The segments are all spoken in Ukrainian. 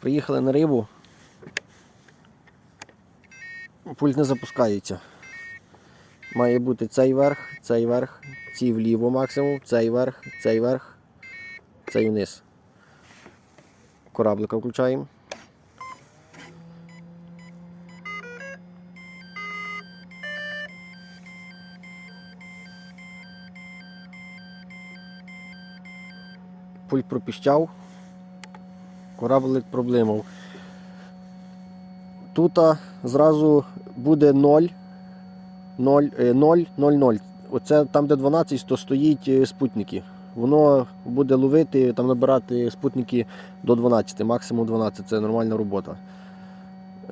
Приїхали на рибу. Пульт не запускається. Має бути цей верх, цей верх, ці вліво максимум, цей верх, цей верх, цей вниз. Кораблика включаємо. Пульт пропіщав. Кораблик проблемав. Тут зразу буде 0, 0, е, 0, 0, 0. Оце там, де 12, то стоїть е, спутники. Воно буде ловити, там набирати спутники до 12, максимум 12, це нормальна робота.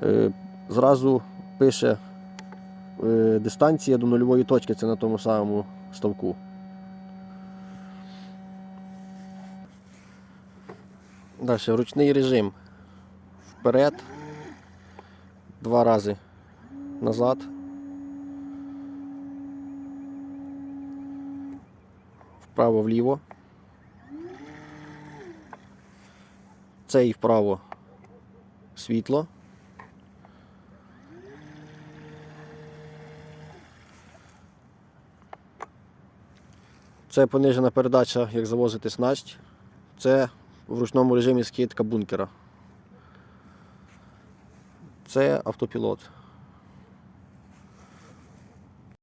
Е, Зразу пише е, дистанція до нульової точки, це на тому самому ставку. Далі ручний режим. Вперед. Два рази назад. Вправо вліво. Цей вправо світло. Це понижена передача, як завозити снасть. Це в ручному режимі скидка бункера. Це автопілот.